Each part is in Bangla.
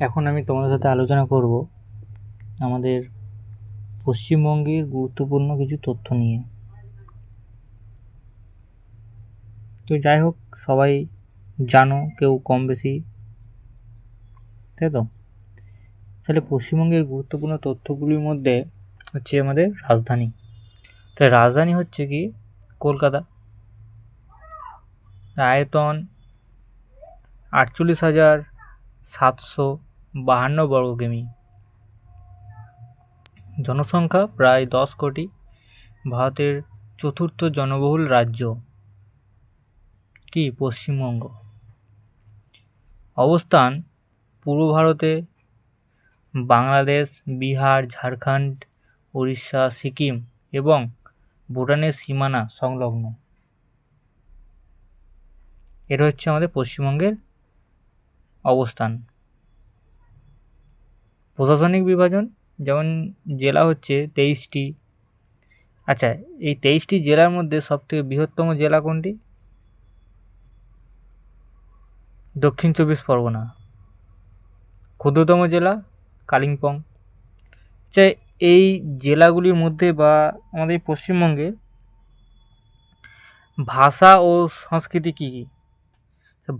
এখন আমি তোমাদের সাথে আলোচনা করব আমাদের পশ্চিমবঙ্গের গুরুত্বপূর্ণ কিছু তথ্য নিয়ে। তো যাই হোক, সবাই জানো কেউ কম বেশি, তাই তো? তাহলে পশ্চিমবঙ্গের গুরুত্বপূর্ণ তথ্যগুলির মধ্যে হচ্ছে আমাদের রাজধানী। তাহলে রাজধানী হচ্ছে কি? কলকাতা। আয়তন আটচল্লিশ হাজার সাতশো বাহান্ন বর্গ কিমি। জনসংখ্যা প্রায় দশ কোটি, ভারতের চতুর্থ জনবহুল রাজ্য কি পশ্চিমবঙ্গ? অবস্থান, পূর্ব ভারতে বাংলাদেশ, বিহার, ঝাড়খণ্ড, উড়িষ্যা, সিকিম এবং ভুটানের সীমানা সংলগ্ন। এটা হচ্ছে আমাদের পশ্চিমবঙ্গের অবস্থান। প্রশাসনিক বিভাজন, যেমন জেলা হচ্ছে তেইশটি। আচ্ছা এই তেইশটি জেলার মধ্যে সবথেকে বৃহত্তম জেলা কোনটি? দক্ষিণ চব্বিশ পরগনা। ক্ষুদ্রতম জেলা কালিম্পং। আচ্ছা এই জেলাগুলির মধ্যে বা আমাদের পশ্চিমবঙ্গে ভাষা ও সংস্কৃতি কী কী?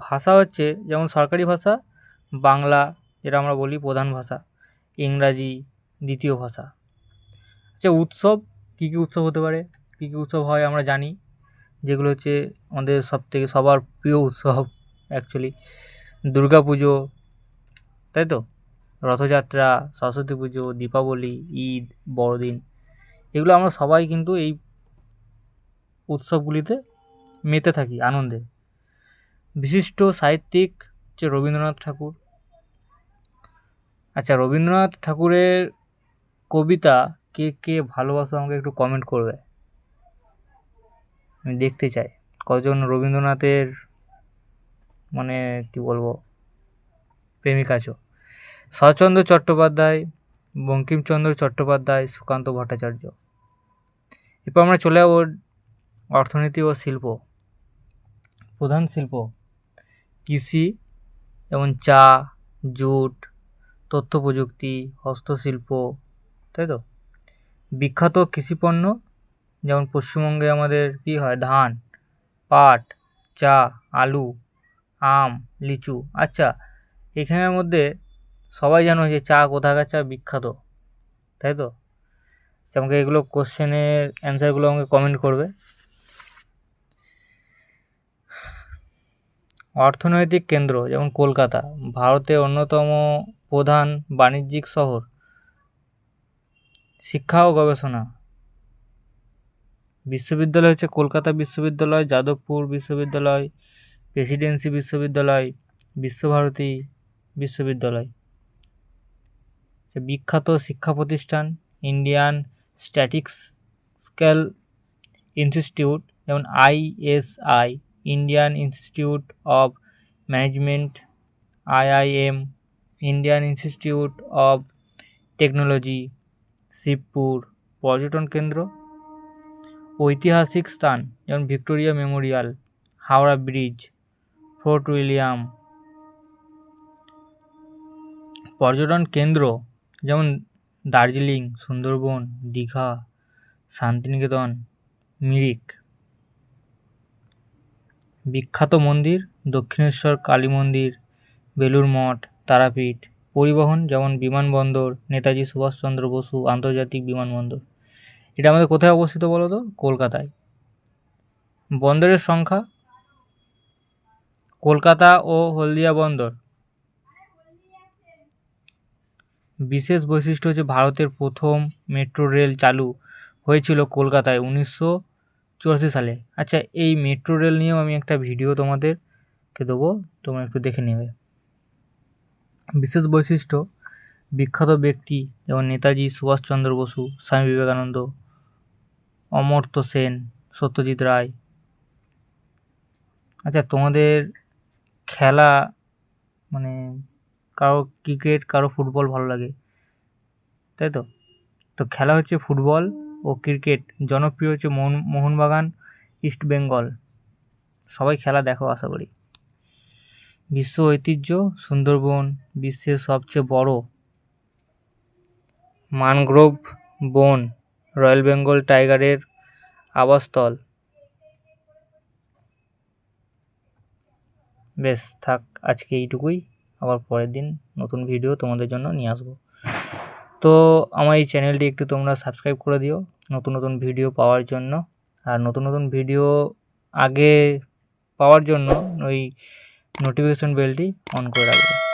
ভাষা হচ্ছে, যেমন সরকারি ভাষা, বাংলা, যেটা আমরা বলি প্রধান ভাষা। ইংরাজি দ্বিতীয় ভাষা। আচ্ছা উৎসব কী কী উৎসব হতে পারে? কী কী উৎসব হয় আমরা জানি। যেগুলো হচ্ছে আমাদের সবথেকে, সবার প্রিয় উৎসব অ্যাকচুয়ালি দুর্গা পুজো তাই তো? রথযাত্রা, সরস্বতী পুজো, দীপাবলি, ঈদ, বড়দিন। এগুলো আমরা সবাই কিন্তু এই উৎসবগুলিতে মেতে থাকি, আনন্দে। বিশিষ্ট সাহিত্যিক হচ্ছে রবীন্দ্রনাথ ঠাকুর। আচ্ছা রবীন্দ্রনাথ ঠাকুরের কবিতা কে কে ভালোবাসো আমাকে একটু কমেন্ট করবে। আমি দেখতে চাই। কজন রবীন্দ্রনাথের মানে কী বলব, প্রেমিক আছো? শরৎচন্দ্র চট্টোপাধ্যায়, বঙ্কিমচন্দ্র চট্টোপাধ্যায়, সুকান্ত ভট্টাচার্য। এরপর আমরা চলে যাব অর্থনীতি ও শিল্প। প্রধান শিল্প কৃষি, যেমন চা, জুট তথ্য প্রযুক্তি হস্তশিল্প তাই তো? বিখ্যাত কৃষিপণ্য যেমন পশ্চিমবঙ্গে আমাদের কী হয়? ধান পাট চা আলু আম লিচু। আচ্ছা এখানের মধ্যে সবাই জানো যে চা কোথাকার চা বিখ্যাত তাই তো? আচ্ছা, আমাকে এগুলো কোশ্চেনের অ্যান্সারগুলো আমাকে কমেন্ট করবে। অর্থনৈতিক কেন্দ্র যেমন কলকাতা ভারতের অন্যতম প্রধান বাণিজ্যিক শহর। শিক্ষা ও গবেষণা। বিশ্ববিদ্যালয় হচ্ছে কলকাতা বিশ্ববিদ্যালয়, যাদবপুর বিশ্ববিদ্যালয়, প্রেসিডেন্সি বিশ্ববিদ্যালয়, বিশ্বভারতী বিশ্ববিদ্যালয়। বিখ্যাত শিক্ষা প্রতিষ্ঠান ইন্ডিয়ান স্ট্যাটিস্টিক্যাল ইনস্টিটিউট যেমন ISI Indian institute of management IIM Indian institute of technology Shibpur পর্যটন কেন্দ্র ঐতিহাসিক স্থান যেমন Victoria memorial, Howrah bridge, fort William, পর্যটন কেন্দ্র যেমন দার্জিলিং, সুন্দরবন, দীঘা, শান্তিনিকেতন, মিরিক। বিখ্যাত মন্দির দক্ষিণেশ্বর কালী মন্দির, বেলুড় মঠ তারাপীঠ, পরিবহন যেমন বিমানবন্দর, নেতাজি সুভাষচন্দ্র বসু আন্তর্জাতিক বিমানবন্দর। এটা আমাদের কোথায় অবস্থিত বলো তো? কলকাতায়। বন্দরের সংখ্যা? কলকাতা ও হলদিয়া বন্দর। বিশেষ বৈশিষ্ট্য হচ্ছে ভারতের প্রথম মেট্রো রেল চালু হয়েছিল কলকাতায় উনিশশো চুরাশি সালে। আচ্ছা এই মেট্রো রেল নিয়েও আমি একটা ভিডিও তোমাদেরকে দেবো, তোমরা একটু দেখে নেবে বিশেষ বৈশিষ্ট্য, বিখ্যাত ব্যক্তি যেমন নেতাজি সুভাষচন্দ্র বসু, স্বামী বিবেকানন্দ, অমর্ত্য সেন, সত্যজিৎ রায়। আচ্ছা তোমাদের খেলা মানে কারও ক্রিকেট, কারও ফুটবল ভালো লাগে, তাই তো? তো খেলা হচ্ছে ফুটবল ও ক্রিকেট, জনপ্রিয় হচ্ছে মোহন, মোহনবাগান, ইস্ট বেঙ্গল। সবাই খেলা দেখো, আশা করি। বিশ্ব ঐতিহ্য, সুন্দরবন বিশ্বের সবচেয়ে বড় ম্যানগ্রোভ বন, রয়্যাল বেঙ্গল টাইগারের আবাসস্থল। বেশ, থাক, আজকে এইটুকুই। আবার পরের দিন নতুন ভিডিও তোমাদের জন্য নিয়ে আসব। তো আমার এই চ্যানেলটি একটু তোমরা সাবস্ক্রাইব করে দিও নতুন নতুন ভিডিও পাওয়ার জন্য। আর নতুন নতুন ভিডিও আগে পাওয়ার জন্য ওই নোটিফিকেশন বেলটি অন করে রাখবে।